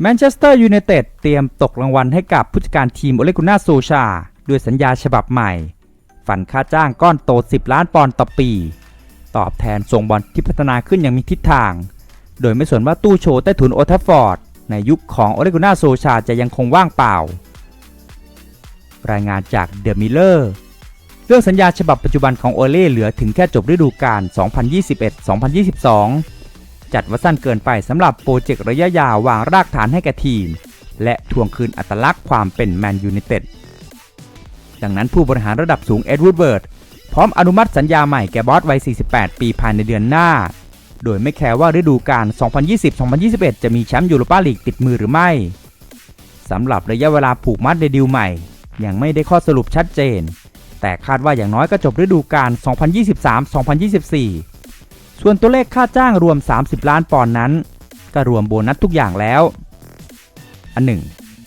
แมนเชสเตอร์ยูไนเต็ดเตรียมตกรางวัลให้กับผู้จัดการทีมโอเลกุน่าโซชา ด้วยสัญญาฉบับใหม่ ฝันค่าจ้างก้อนโต 10 ล้านปอนด์ต่อปี ตอบแทนส่งบอลที่พัฒนาขึ้นอย่างมีทิศทาง โดยไม่สนว่าตู้โชว์ใต้ถุนโอทัฟฟอร์ด ในยุคของโอเลกุน่าโซชาจะยังคงว่างเปล่า รายงานจากเดอะมิลเลอร์เรื่องสัญญาฉบับปัจจุบันของโอเล่เหลือถึงแค่จบฤดูกาล2021-2022 จัดว่าสั้นเกินไปสำหรับโปรเจกต์ระยะยาววางรากฐานให้แก่ทีม และทวงคืนอัตลักษณ์ความเป็นแมนยู i นเต็ดดังนั้นผู้บริหารระดับสูงเอ็ดวูดเวิร์ดพร้อมอนุมัติสัญญาใหม่แก่บอสวัย 48 ปีภายในเดือนหน้า โดยไม่แคร์ว่าฤดูกาล 2020-2021 จะมีแชมป์ยูโรปาลีกติดมือหรือไม่สำหรับระยะเวลาผูกมัดในดีลใหม่ ยังไม่ได้ข้อสรุปชัดเจน แต่คาดว่าอย่างน้อยก็จบฤดูกาล 2023-2024 ส่วนตัวเลขค่าจ้างรวม 30 ล้านปอนด์นั้น ก็รวมโบนัสทุกอย่างแล้ว อันหนึ่ง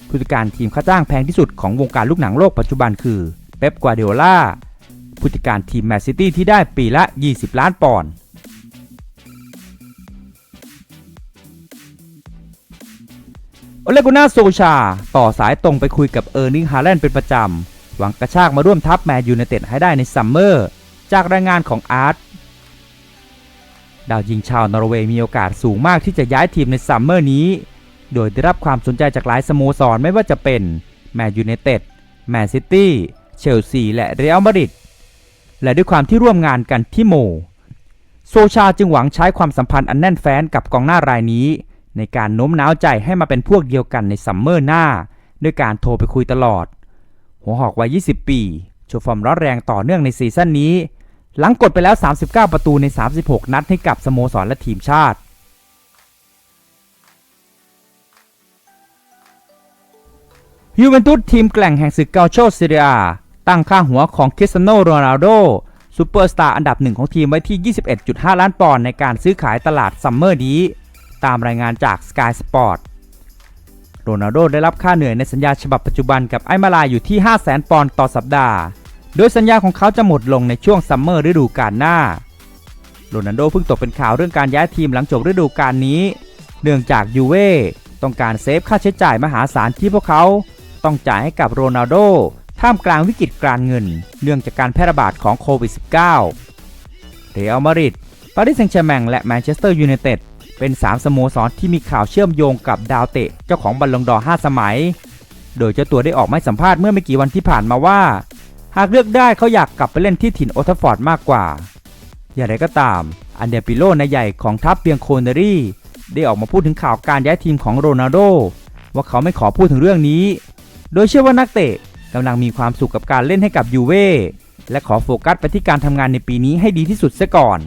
ผู้จัดการทีมค่าจ้างแพงที่สุดของวงการลูกหนังโลกปัจจุบันคือเป๊ปกวาเดโอลาผู้จัดการทีมแมนซิตี้ที่ได้ปีละ 20 ล้านปอนด์โอเลกุน่าโซชา ต่อสายตรงไปคุยกับเออร์นิงฮาแลนด์เป็นประจำ หวังกระชากมาร่วมทัพแมนยูไนเต็ดให้ได้ในซัมเมอร์ จากรายงานของอาร์ต ดาวยิงชาวนอร์เวย์มีโอกาสสูงมากที่จะย้ายทีมในซัมเมอร์นี้ โดยได้รับความสนใจจากหลายสโมสรไม่ว่าจะเป็นแมนยูไนเต็ด แมนซิตี้ เชลซี และเรอัลมาดริด และด้วยความที่ร่วมงานกันที่โม โซชาจึงหวังใช้ความสัมพันธ์อันแน่นแฟ้นกับกองหน้ารายนี้ ในการโน้มน้าวใจให้มาเป็นพวกเดียวกันในซัมเมอร์หน้า ด้วยการโทรไปคุยตลอด หัวหอกวัย 20 ปี โชว์ฟอร์มร้อนแรงต่อเนื่องในซีซั่นนี้ หลังกดไปแล้ว 39 ประตูใน 36 นัดให้กับสโมสรและทีมชาติ ยูเวนตุสทีมแกล่งแห่งศึกเกาโชซีเรียตั้งค่าหัวของคริสเตียโนโรนัลโดซูเปอร์สตาร์อันดับหนึ่งของทีมไว้ที่ 21.5 ล้านปอนด์ในการซื้อขายตลาดซัมเมอร์นี้ ตามรายงานจาก Sky Sport โรนัลโดได้รับค่าเหนื่อยในสัญญาฉบับปัจจุบันกับไอมาลายอยู่ที่ 500,000 ปอนด์ต่อสัปดาห์ โดยสัญญาของเขาจะหมดลงในช่วงซัมเมอร์ฤดูกาลหน้า โรนัลโดเพิ่งตกเป็นข่าวเรื่องการย้ายทีมหลังจบฤดูกาลนี้ เนื่องจากยูเว่ต้องการเซฟค่าใช้จ่ายมหาศาลที่พวกเขา ต้องจ่ายให้กับโรนัลโดท่ามกลางวิกฤตการเงิน เนื่องจากการแพร่ระบาดของโควิด -19 เรอัลมาดริดปารีสแซงต์แชร์แมงและแมนเชสเตอร์ยูไนเต็ดเป็น 3 สโมสรที่มีข่าวเชื่อมโยงกับดาวเตะเจ้าของบอลลงดอร์5สมัย โดยเจ้าตัวได้ออกไมาให้สัมภาษณ์เมื่อไม่กี่วันที่ผ่านมาว่า หากเลือกได้เขาอยากกลับไปเล่นที่ถิ่นโอทัฟฟอร์ดมากกว่า อย่างไรก็ตาม อันเดปิโลนายใหญ่ของทัพเบียงโคเนรี่ได้ออกมาพูดถึงข่าวการย้ายทีมของโรนัลโดว่าเขาไม่ขอพูดถึงเรื่องนี้ โดยเชื่อว่านักเตะกำลังมีความสุขกับการเล่นให้กับยูเว่และขอโฟกัสไปที่การทำงานในปีนี้ให้ดีที่สุดซะก่อน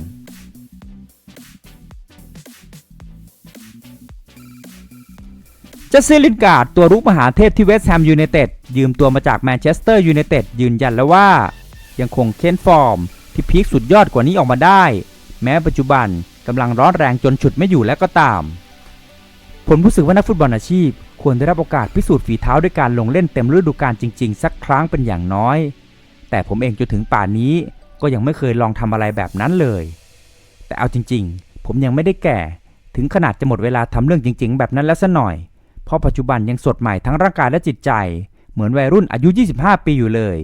เจสซี่ลินการ์ดตัวรุกมหาเทพที่เวสต์แฮมยูไนเต็ดยืมตัวมาจากแมนเชสเตอร์ยูไนเต็ดยืนยันแล้วว่า ยังคงเค้นฟอร์ม ที่พีคสุดยอดกว่านี้ออกมาได้ แม้ปัจจุบันกำลังร้อนแรงจนฉุดไม่อยู่แล้วก็ตาม ผมรู้สึกว่านักฟุตบอลอาชีพ ควรได้รับโอกาสพิสูจน์ฝีเท้าด้วยการลงเล่นเต็มฤดูกาลจริง ๆ สักครั้งเป็นอย่างน้อย แต่ผมเองจนถึงป่านนี้ก็ยังไม่เคยลองทำอะไรแบบนั้นเลย แต่เอาจริง ๆ ผมยังไม่ได้แก่ ถึงขนาดจะหมดเวลาทำเรื่องจริง ๆ แบบนั้นแล้วซะหน่อย เพราะปัจจุบันยังสดใหม่ทั้งร่างกายและจิตใจ เหมือนวัยรุ่นอายุ 25 ปีอยู่เลย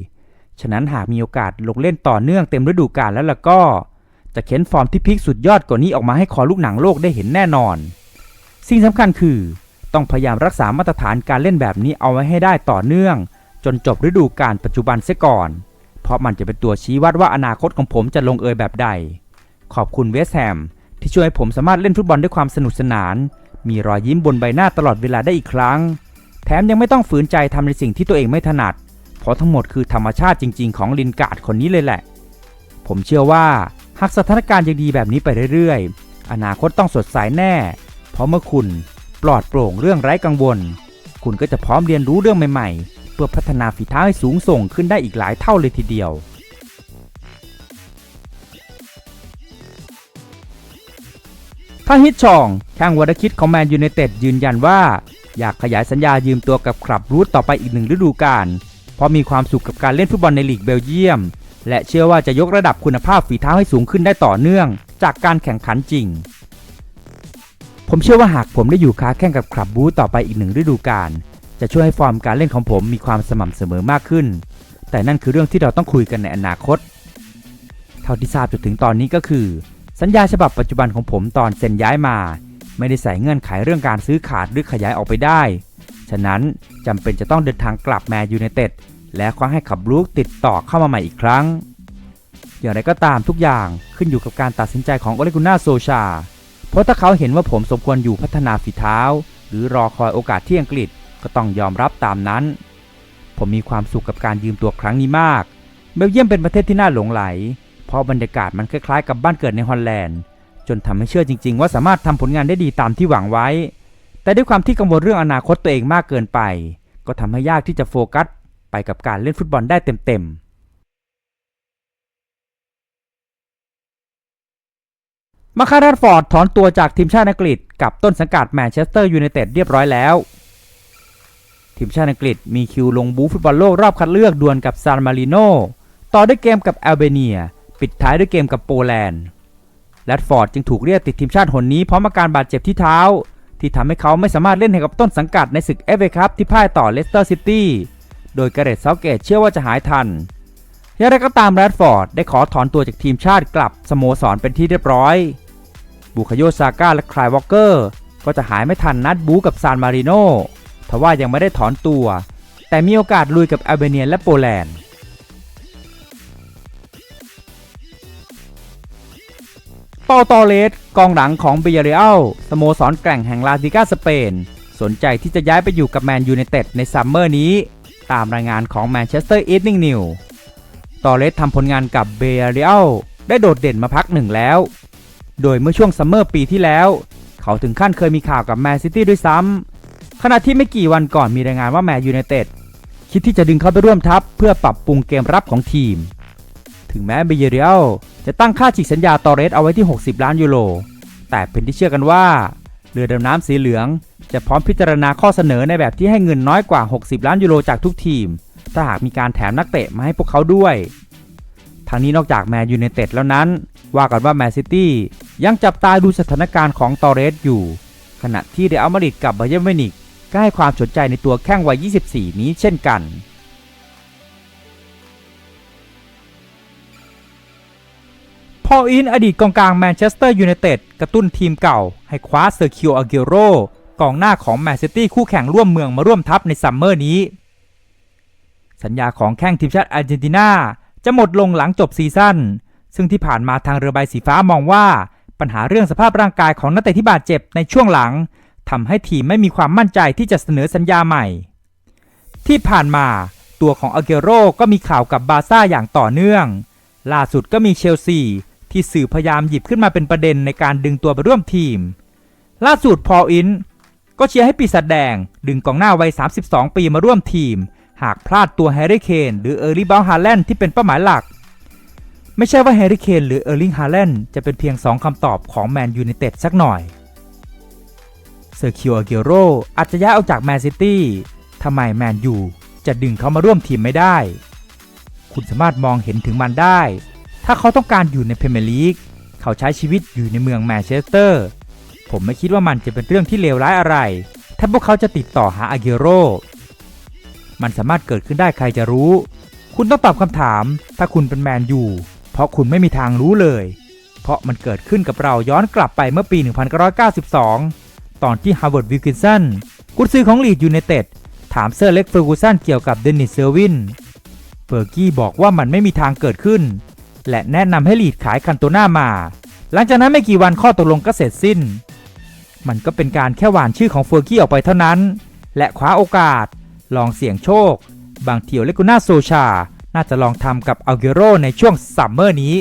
ฉะนั้นหากมีโอกาสลงเล่นต่อเนื่องเต็มฤดูกาลแล้วล่ะก็ จะเข็นฟอร์มที่พีคสุดยอดกว่านี้ออกมาให้คอลูกหนังโลกได้เห็นแน่นอน สิ่งสำคัญคือ ต้องพยายามรักษามาตรฐานการเล่นแบบนี้เอาไว้ให้ได้ต่อเนื่อง จนจบฤดูกาลปัจจุบันเสียก่อน เพราะมันจะเป็นตัวชี้วัดว่าอนาคตของผมจะลงเอยแบบใด ขอบคุณเวสแฮมที่ช่วยให้ผมสามารถเล่นฟุตบอลด้วยความสนุกสนาน มีรอยยิ้มบนใบหน้าตลอดเวลาได้อีกครั้ง แถมยังไม่ต้องฝืนใจทำในสิ่งที่ตัวเองไม่ถนัด เพราะทั้งหมดคือธรรมชาติจริง ๆ ของลินการ์ดคนนี้เลยแหละ ผมเชื่อว่าหากสถานการณ์ยังดีแบบนี้ไปเรื่อยๆ อนาคตต้องสดใสแน่ เพราะเมื่อคุณปลอดโปร่งเรื่องไร้กังวล คุณก็จะพร้อมเรียนรู้เรื่องใหม่ ๆ เพื่อพัฒนาฝีเท้าให้สูงส่งขึ้นได้อีกหลายเท่าเลยทีเดียว ถ้าฮิตชองแข้งวรคิดของแมนยูไนเต็ดยืนยันว่า อยากขยายสัญญายืมตัวกับคลับรูทต่อไปอีกหนึ่งฤดูกาลเพราะมีความสุขกับการเล่นฟุตบอลในลีกเบลเยียม และเชื่อว่าจะยกระดับคุณภาพฝีเท้าให้สูงขึ้นได้ต่อเนื่อง จากการแข่งขันจริง ผมเชื่อว่าหากผมได้อยู่ค้าแข่งกับคลับบูต่อไปอีกหนึ่งฤดูกาลจะช่วยให้ฟอร์มการเล่นของผมมีความสม่ำเสมอมากขึ้น แต่นั่นคือเรื่องที่เราต้องคุยกันในอนาคต เท่าที่ทราบจนถึงตอนนี้ก็คือ สัญญาฉบับปัจจุบันของผมตอนเซ็นย้ายมา ไม่ได้ใส่เงื่อนไขเรื่องการซื้อขาดหรือขยายออกไปได้ ฉะนั้นจำเป็นจะต้องเดินทางกลับแมนยูไนเต็ดและขอให้ขับลูกติดต่อเข้ามาใหม่อีกครั้ง อย่างไรก็ตามทุกอย่างขึ้นอยู่กับการตัดสินใจของโอเลกุน่าโซชา เพราะถ้าเขาเห็นว่าผมสมควรอยู่พัฒนาฝีเท้า หรือรอคอยโอกาสที่อังกฤษก็ต้องยอมรับตามนั้น ผมมีความสุขกับการยืมตัวครั้งนี้มาก เบลเยียมเป็นประเทศที่น่าหลงไหล เพราะบรรยากาศมันคล้ายๆกับบ้านเกิดในฮอลแลนด์ จนทำให้เชื่อจริง ๆ ว่าสามารถทำผลงานได้ดีตามที่หวังไว้ แต่ด้วยความที่กังวลเรื่องอนาคตตัวเองมากเกินไป ก็ทำให้ยากที่จะโฟกัส ไปกับการเล่นฟุตบอลได้เต็มๆมาคารัดฟอร์ดถอนตัวจากทีมชาติอังกฤษกับต้นสังกัดแมนเชสเตอร์ยูไนเต็ดเรียบร้อยแล้วทีมชาติอังกฤษมีคิวลงบูฟุตบอลโลกรอบคัดเลือกดวลกับซานมาริโนต่อด้วยเกมกับแอลเบเนีย ปิดท้ายด้วยเกมกับโปแลนด์แรดฟอร์ดจึงถูกเรียกติดทีมชาติหนนี้เพร้อมอาการบาดเจ็บที่เท้า ที่ทำให้เขาไม่สามารถเล่นให้กับต้นสังกัดในศึกเอฟเอคัพที่พ่ายต่อเลสเตอร์ซิตี้โดยกระเรตเซาเกตเชื่อว่าจะหายทันอย่างไรก็ตามแรดฟอร์ดได้ขอถอนตัวจากทีมชาติกลับสโมสรเป็นที่เรียบร้อย บุคโยซาก้าและคลายวอลเกอร์ก็จะหายไม่ทันนัดบูกับซานมาริโนทว่ายังไม่ได้ถอนตัว แต่มีโอกาสลุยกับแอลเบเนียและโปแลนด์ เปาตอเลสกองหลังของเบียเรอัลสโมสรแกร่งแห่งลาลิกาสเปน สนใจที่จะย้ายไปอยู่กับแมนยูไนเต็ดในซัมเมอร์นี้ ตามรายงานของแมนเชสเตอร์อีฟนิงนิวตอเลสทำผลงานกับเบียเรอัลได้โดดเด่นมาพักหนึ่งแล้ว โดยเมื่อช่วงซัมเมอร์ปีที่แล้ว เขาถึงขั้นเคยมีข่าวกับแมนซิตี้ด้วยซ้ำขณะที่ไม่กี่วันก่อนมีรายงานว่าแมนยูไนเต็ดคิดที่จะดึงเขาไปร่วมทัพเพื่อปรับปรุงเกมรับของทีม ถึงแม้เบเยเรียล จะตั้งค่าฉีกสัญญาตอเรสเอาไว้ที่ 60 ล้านยูโร แต่เป็นที่เชื่อกันว่า เรือดำน้ำสีเหลือง จะพร้อมพิจารณาข้อเสนอในแบบที่ให้เงินน้อยกว่า 60 ล้านยูโรจากทุกทีม ถ้าหากมีการแถมนักเตะมาให้พวกเขาด้วย ทางนี้นอกจากแมนยูไนเต็ดแล้วนั้น ว่ากันว่าแมนซิตี้ยังจับตาดูสถานการณ์ของตอเรสอยู่ ขณะที่เดอัลมาดริดกับบาเยร์มินิกก็ให้ความสนใจในตัวแข้งวัย 24 นี้เช่นกัน พออินอดีตกองกลางแมนเชสเตอร์ยูไนเต็ดกระตุ้นทีมเก่า ให้คว้าเซอร์คิวอาเกโรกองหน้าของแมนซิตี้คู่แข่งร่วมเมืองมาร่วมทัพในซัมเมอร์นี้ สัญญาของแข้งทีมชาติอาร์เจนตินาจะหมดลงหลังจบซีซั่น ซึ่งที่ผ่านมาทางเรือใบสีฟ้ามองว่า ปัญหาเรื่องสภาพร่างกายของนักเตะที่บาดเจ็บในช่วงหลังทำให้ทีมไม่มีความมั่นใจที่จะเสนอสัญญาใหม่ ที่ผ่านมาตัวของอาเกโรก็มีข่าวกับบาซ่าอย่างต่อเนื่อง ล่าสุดก็มีเชลซี ที่สื่อพยายามหยิบขึ้นมาเป็นประเด็นในการดึงตัวไปร่วมทีม ล่าสุดพอลอินก็เชียร์ให้ปีศาจแดง ดึงกองหน้าวัย 32 ปีมาร่วมทีม หากพลาดตัวแฮร์รี่เคนหรือเออร์ลี่บาฮาแลนที่เป็นเป้าหมายหลัก ไม่ใช่ว่าแฮร์รี่เคนหรือเออร์ลิงฮาแลนจะเป็นเพียง 2คำตอบของแมนยูไนเต็ดสักหน่อยเซอร์คิวอาเกโรอาจจะย้ายออกจากแมนซิตี้ทำไมแมนยูจะดึงเขามาร่วมทีมไม่ได้ คุณสามารถมองเห็นถึงมันได้ ถ้าเขาต้องการอยู่ในพรีเมียร์ลีกเขาใช้ชีวิตอยู่ในเมืองแมนเชสเตอร์ ผมไม่คิดว่ามันจะเป็นเรื่องที่เลวร้ายอะไร ถ้าพวกเขาจะติดต่อหาอาเกโร มันสามารถเกิดขึ้นได้ใครจะรู้ คุณต้องตอบคำถาม ถ้าคุณเป็นแมนยู เพราะคุณไม่มีทางรู้เลย เพราะมันเกิดขึ้นกับเราย้อนกลับไปเมื่อปี 1992 ตอนที่ฮาร์วาร์ด วิลกินสัน กุนซือของลีดยูไนเต็ด ถามเซอร์เล็กเฟอร์กูสันเกี่ยวกับเดนนิสเซอร์วิน เฟอร์กี้บอกว่ามันไม่มีทางเกิดขึ้น และแนะนำให้ลีดขายคันโตน่ามา หลังจากนั้นไม่กี่วันข้อตกลงก็เสร็จสิ้น มันก็เป็นการแค่หวานชื่อของเฟอร์กี้ออกไปเท่านั้น และคว้าโอกาส ลองเสี่ยงโชค บางเทียวเลกุน่าโซชา น่าจะลองทำกับอัลเกโรในช่วงซัมเมอร์นี้